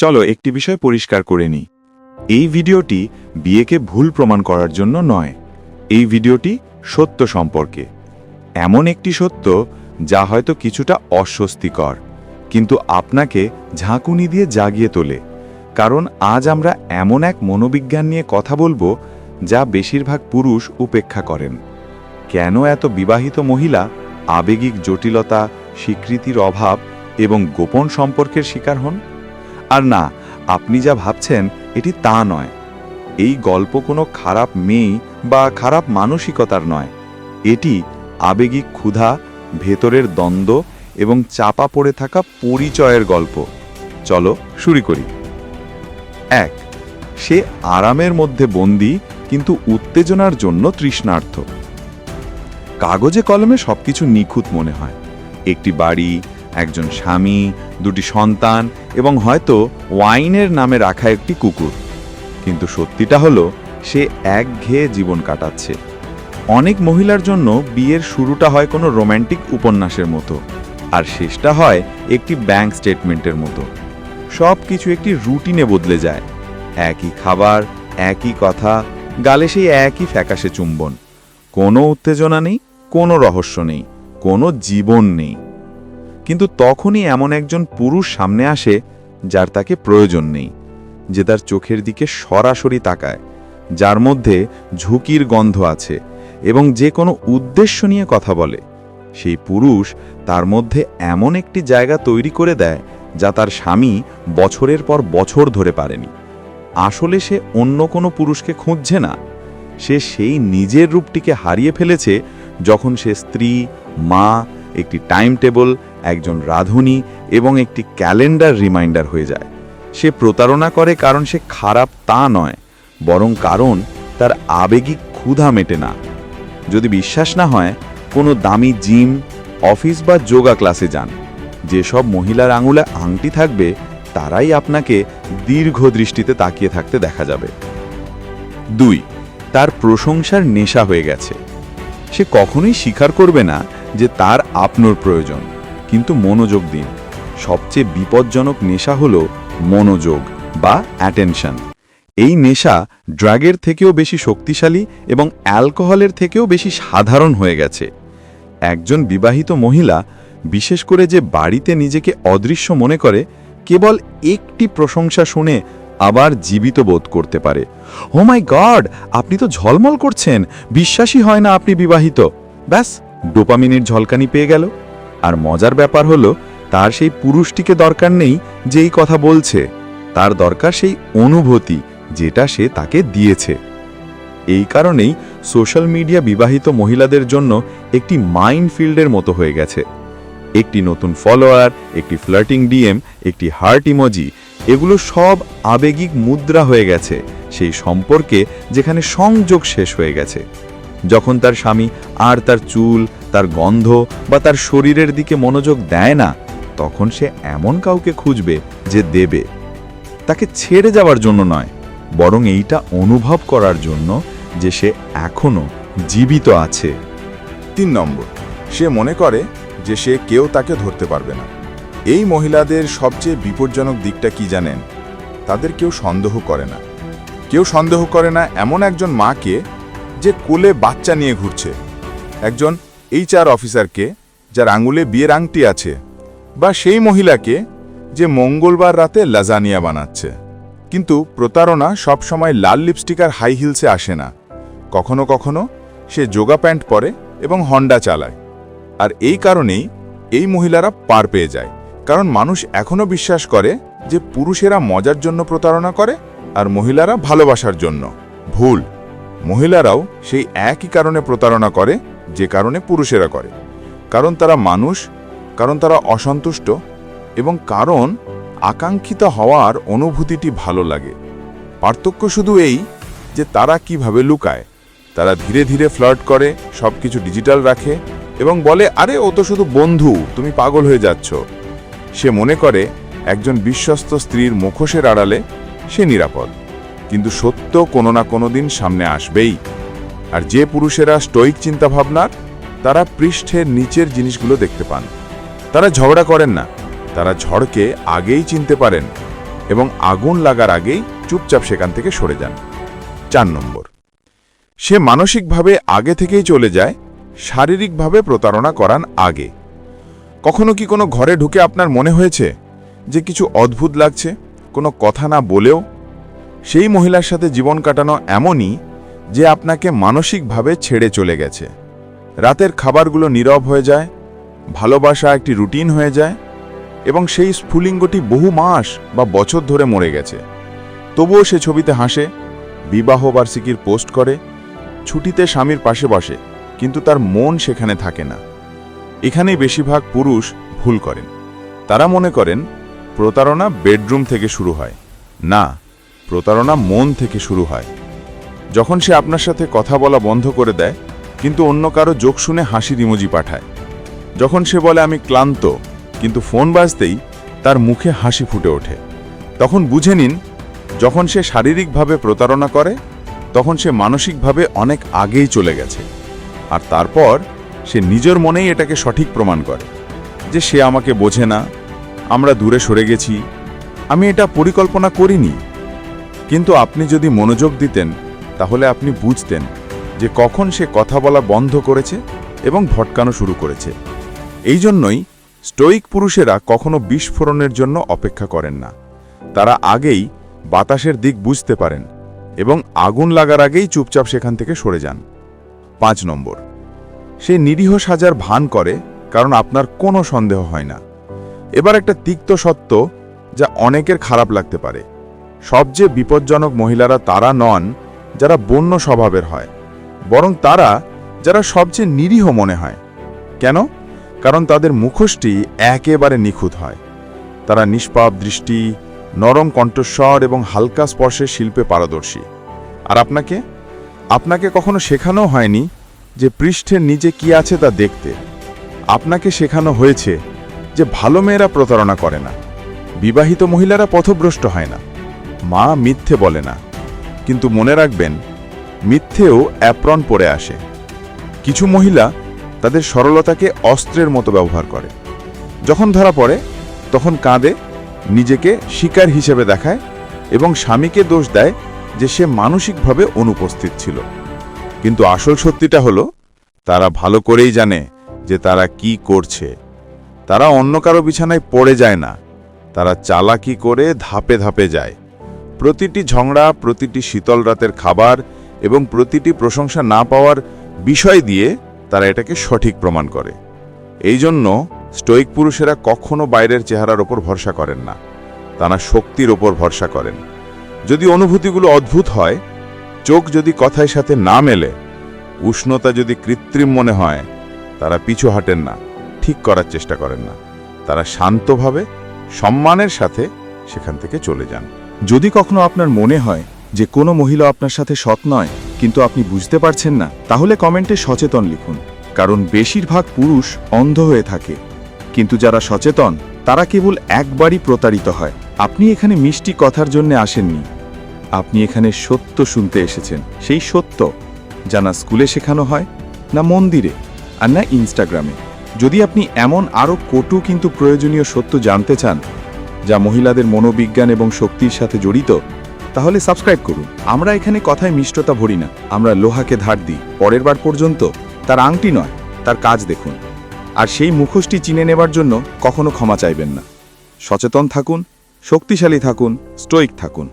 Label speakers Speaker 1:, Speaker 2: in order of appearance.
Speaker 1: চলো একটি বিষয় পরিষ্কার করে নিই। এই ভিডিওটি বিয়েকে ভুল প্রমাণ করার জন্য নয়। এই ভিডিওটি সত্য সম্পর্কে। এমন একটি সত্য যা হয়তো কিছুটা অস্বস্তিকর, কিন্তু আপনাকে ঝাঁকুনি দিয়ে জাগিয়ে তোলে। কারণ আজ আমরা এমন এক মনোবিজ্ঞান নিয়ে কথা বলব যা বেশিরভাগ পুরুষ উপেক্ষা করেন। কেন এত বিবাহিত মহিলা আবেগিক জটিলতা, স্বীকৃতির অভাব এবং গোপন সম্পর্কের শিকার হন? আর না, আপনি যা ভাবছেন, এটি তা নয়। এই গল্প কোনো খারাপ মেয়ে বা খারাপ মানসিকতার নয়। এটি আবেগিক ক্ষুধা, ভেতরের দ্বন্দ্ব এবং চাপা পড়ে থাকা পরিচয়ের গল্প। চলো শুরু করি। এক, সে আরামের মধ্যে বন্দি কিন্তু উত্তেজনার জন্য তৃষ্ণার্থ। কাগজে কলমে সবকিছু নিখুঁত মনে হয়। একটি বাড়ি একজন স্বামী, দুটি সন্তান এবং হয়তো ওয়াইনের নামে রাখা একটি কুকুর। কিন্তু সত্যিটা হলো, সে একঘেয়ে জীবন কাটাচ্ছে। অনেক মহিলার জন্য বিয়ের শুরুটা হয় কোনো রোম্যান্টিক উপন্যাসের মতো, আর শেষটা হয় একটি ব্যাংক স্টেটমেন্টের মতো। সব কিছু একটি রুটিনে বদলে যায়। একই খাবার, একই কথা, গালে সেই একই ফ্যাকাশে চুম্বন। কোনো উত্তেজনা নেই, কোনো রহস্য নেই, কোনো জীবন নেই। কিন্তু তখনই এমন একজন পুরুষ সামনে আসে যার তাকে প্রয়োজন নেই, যে তার চোখের দিকে সরাসরি তাকায়, যার মধ্যে ঝুঁকির গন্ধ আছে এবং যে কোনো উদ্দেশ্য নিয়ে কথা বলে। সেই পুরুষ তার মধ্যে এমন একটি জায়গা তৈরি করে দেয় যা তার স্বামী বছরের পর বছর ধরে পারেনি। আসলে সে অন্য কোনো পুরুষকে খুঁজছে না। সে সেই নিজের রূপটিকে হারিয়ে ফেলেছে যখন সে স্ত্রী, মা, একটি টাইম টেবল একজন রাঁধুনি এবং একটি ক্যালেন্ডার রিমাইন্ডার হয়ে যায়। সে প্রতারণা করে কারণ সে খারাপ তা নয়, বরং কারণ তার আবেগিক ক্ষুধা মেটে না। যদি বিশ্বাস না হয়, কোনো দামি জিম, অফিস বা যোগা ক্লাসে যান। যেসব মহিলার আঙুলে আংটি থাকবে, তারাই আপনাকে দীর্ঘ দৃষ্টিতে তাকিয়ে থাকতে দেখা যাবে। দুই, তার প্রশংসার নেশা হয়ে গেছে। সে কখনোই স্বীকার করবে না যে তার আপনার প্রয়োজন। কিন্তু মনোযোগ দিন। সবচেয়ে বিপজ্জনক নেশা হল মনোযোগ বা অ্যাটেনশন এই নেশা ড্রাগের থেকেও বেশি শক্তিশালী এবং অ্যালকোহলের থেকেও বেশি সাধারণ হয়ে গেছে। একজন বিবাহিত মহিলা, বিশেষ করে যে বাড়িতে নিজেকে অদৃশ্য মনে করে, কেবল একটি প্রশংসা শুনে আবার জীবিত বোধ করতে পারে। ও মাই গড আপনি তো ঝলমল করছেন। বিশ্বাসই হয় না আপনি বিবাহিত। ব্যাস, ডোপামিনের ঝলকানি পেয়ে গেল। আর মজার ব্যাপার হলো, তার সেই পুরুষটিকে দরকার নেই যেই কথা বলছে। তার দরকার সেই অনুভূতি যেটা সে তাকে দিয়েছে। এই কারণেই সোশ্যাল মিডিয়া বিবাহিত মহিলাদের জন্য একটি মাইন্ড ফিল্ডের মতো হয়ে গেছে। একটি নতুন ফলোয়ার, একটি ফ্লার্টিং ডিএম, একটি হার্ট ইমোজি, এগুলো সব আবেগিক মুদ্রা হয়ে গেছে, সেই সম্পর্কে যেখানে সংযোগ শেষ হয়ে গেছে। যখন তার স্বামী আর তার চুল তার গন্ধ বা তার শরীরের দিকে মনোযোগ দেয় না, তখন সে এমন কাউকে খুঁজবে যে দেবে। তাকে ছেড়ে যাওয়ার জন্য নয়, বরং এইটা অনুভব করার জন্য যে সে এখনও জীবিত আছে।
Speaker 2: তিন নম্বর, সে মনে করে যে সে কেউ তাকে ধরতে পারবে না। এই মহিলাদের সবচেয়ে বিপজ্জনক দিকটা কি জানেন? তাদের কেউ সন্দেহ করে না। কেউ সন্দেহ করে না এমন একজন মাকে যে কোলে বাচ্চা নিয়ে ঘুরছে। একজন এইচআর অফিসারকে যার আঙুলে বিয়ের আংটি আছে, বা সেই মহিলাকে যে মঙ্গলবার রাতে লাজানিয়া বানাচ্ছে। কিন্তু প্রতারণা সবসময় লাল লিপস্টিক আর হাই হিলসে আসে না। কখনো কখনো সে যোগা প্যান্ট পরে এবং হন্ডা চালায়। আর এই কারণেই এই মহিলারা পার পেয়ে যায়। কারণ মানুষ এখনও বিশ্বাস করে যে পুরুষেরা মজার জন্য প্রতারণা করে আর মহিলারা ভালোবাসার জন্য। ভুল। মহিলারাও সেই একই কারণে প্রতারণা করে যে কারণে পুরুষেরা করে। কারণ তারা মানুষ, কারণ তারা অসন্তুষ্ট এবং কারণ আকাঙ্ক্ষিত হওয়ার অনুভূতিটি ভালো লাগে। পার্থক্য শুধু এই যে তারা কীভাবে লুকায়। তারা ধীরে ধীরে ফ্লার্ট করে সব কিছু ডিজিটাল রাখে এবং বলে, আরে, ও তো শুধু বন্ধু, তুমি পাগল হয়ে যাচ্ছ। সে মনে করে, একজন বিশ্বস্ত স্ত্রীর মুখোশের আড়ালে সে নিরাপদ। কিন্তু সত্য কোনো না কোনো দিন সামনে আসবেই। আর যে পুরুষেরা স্টোইক চিন্তাভাবনার, তারা পৃষ্ঠের নিচের জিনিসগুলো দেখতে পান। তারা ঝগড়া করেন না। তারা ঝড়কে আগেই চিনতে পারেন এবং আগুন লাগার আগেই চুপচাপ সেখান থেকে সরে যান। চার নম্বর। সে মানসিকভাবে আগে থেকেই চলে যায়, শারীরিকভাবে প্রতারণা করান আগে। কখনো কি কোনো ঘরে ঢুকে আপনার মনে হয়েছে যে কিছু অদ্ভুত লাগছে, কোনো কথা না বলেও? সেই মহিলার সাথে জীবন কাটানো এমনই যে আপনাকে মানসিকভাবে ছেড়ে চলে গেছে। রাতের খাবারগুলো নীরব হয়ে যায়, ভালোবাসা একটি রুটিন হয়ে যায়, এবং সেই স্ফুলিঙ্গটি বহু মাস বা বছর ধরে মরে গেছে। তবুও সে ছবিতে হাসে, বিবাহ বার্ষিকীর পোস্ট করে, ছুটিতে স্বামীর পাশে বসে, কিন্তু তার মন সেখানে থাকে না। এখানেই বেশিরভাগ পুরুষ ভুল করেন। তারা মনে করেন, প্রতারণা বেডরুম থেকে শুরু হয়। না, প্রতারণা মন থেকে শুরু হয়। যখন সে আপনার সাথে কথা বলা বন্ধ করে দেয়, কিন্তু অন্য কারও যোগ শুনে হাসির ইমোজি পাঠায়। যখন সে বলে, আমি ক্লান্ত কিন্তু ফোন বাজতেই তার মুখে হাসি ফুটে ওঠে। তখন বুঝে নিন, যখন সে শারীরিকভাবে প্রতারণা করে, তখন সে মানসিকভাবে অনেক আগেই চলে গেছে। আর তারপর সে নিজের মনেই এটাকে সঠিক প্রমাণ করে, যে সে আমাকে বোঝে না, আমরা দূরে সরে গেছি, আমি এটা পরিকল্পনা করিনি। কিন্তু আপনি যদি মনোযোগ দিতেন তাহলে আপনি বুঝতেন যে কখন সে কথা বলা বন্ধ করেছে এবং ভটকানো শুরু করেছে। এই জন্যই স্টোইক পুরুষেরা কখনো বিস্ফোরণের জন্য অপেক্ষা করেন না। তারা আগেই বাতাসের দিক বুঝতে পারেন এবং আগুন লাগার আগেই চুপচাপ সেখান থেকে সরে যান। পাঁচ নম্বর, সে নিরীহ সাজার ভান করে কারণ আপনার কোনো সন্দেহ হয় না। এবার একটা তিক্ত সত্য যা অনেকের খারাপ লাগতে পারে। সবচেয়ে বিপজ্জনক মহিলারা তারা নন যারা বন্য স্বভাবের হয়, বরং তারা যারা সবচেয়ে নিরীহ মনে হয়। কেন? কারণ তাদের মুখোশটি একেবারে নিখুঁত হয়। তারা নিষ্পাপ দৃষ্টি, নরম কণ্ঠস্বর এবং হালকা স্পর্শে শিল্পে পারদর্শী। আর আপনাকে? আপনাকে কখনো শেখানো হয়নি যে পৃষ্ঠের নিচে কি আছে তা দেখতে। আপনাকে শেখানো হয়েছে যে ভালো মেয়েরা প্রতারণা করে না, বিবাহিত মহিলারা পথভ্রষ্ট হয় না, মা মিথ্যে বলে না। কিন্তু মনে রাখবেন, মিথ্যেও অ্যাপ্রন পরে আসে। কিছু মহিলা তাদের সরলতাকে অস্ত্রের মতো ব্যবহার করে। যখন ধরা পড়ে, তখন কাঁদে, নিজেকে শিকার হিসেবে দেখায় এবং স্বামীকে দোষ দেয় যে সে মানসিকভাবে অনুপস্থিত ছিল। কিন্তু আসল সত্যিটা হলো, তারা ভালো করেই জানে যে তারা কি করছে। তারা অন্য কারও বিছানায় পড়ে যায় না, তারা চালাকি করে ধাপে ধাপে যায়। প্রতিটি ঝগড়া, প্রতিটি শীতল রাতের খাবার এবং প্রতিটি প্রশংসা না পাওয়ার বিষয় দিয়ে তারা এটাকে সঠিক প্রমাণ করে। এই জন্য স্টোইক পুরুষেরা কখনো বাইরের চেহারার ওপর ভরসা করেন না। তারা শক্তির ওপর ভরসা করেন। যদি অনুভূতিগুলো অদ্ভুত হয়, চোখ যদি কথায় সাথে না মেলে, উষ্ণতা যদি কৃত্রিম মনে হয়, তারা পিছু হাঁটেন না, ঠিক করার চেষ্টা করেন না। তারা শান্তভাবে, সম্মানের সাথে সেখান থেকে চলে যান।
Speaker 1: যদি কখনো আপনার মনে হয় যে কোনো মহিলা আপনার সাথে সৎ নয়, কিন্তু আপনি বুঝতে পারছেন না, তাহলে কমেন্টে সচেতন লিখুন। কারণ বেশিরভাগ পুরুষ অন্ধ হয়ে থাকে। কিন্তু যারা সচেতন, তারা কেবল একবারই প্রতারিত হয়। আপনি এখানে মিষ্টি কথার জন্য আসেননি। আপনি এখানে সত্য শুনতে এসেছেন। সেই সত্য, যা না স্কুলে শেখানো হয়, না মন্দিরে, আর না ইনস্টাগ্রামে। যদি আপনি এমন আরও কটু কিন্তু প্রয়োজনীয় সত্য জানতে চান যা মহিলাদের মনোবিজ্ঞান এবং শক্তির সাথে জড়িত, তাহলে সাবস্ক্রাইব করুন। আমরা এখানে কথায় মিষ্টতা ভরি না। আমরা লোহাকে ধার দিই। পরের বার পর্যন্ত তার আংটি নয়, তার কাজ দেখুন। আর সেই মুখোশটি চিনে নেবার জন্য কখনো ক্ষমা চাইবেন না। সচেতন থাকুন, শক্তিশালী থাকুন, স্টোইক থাকুন।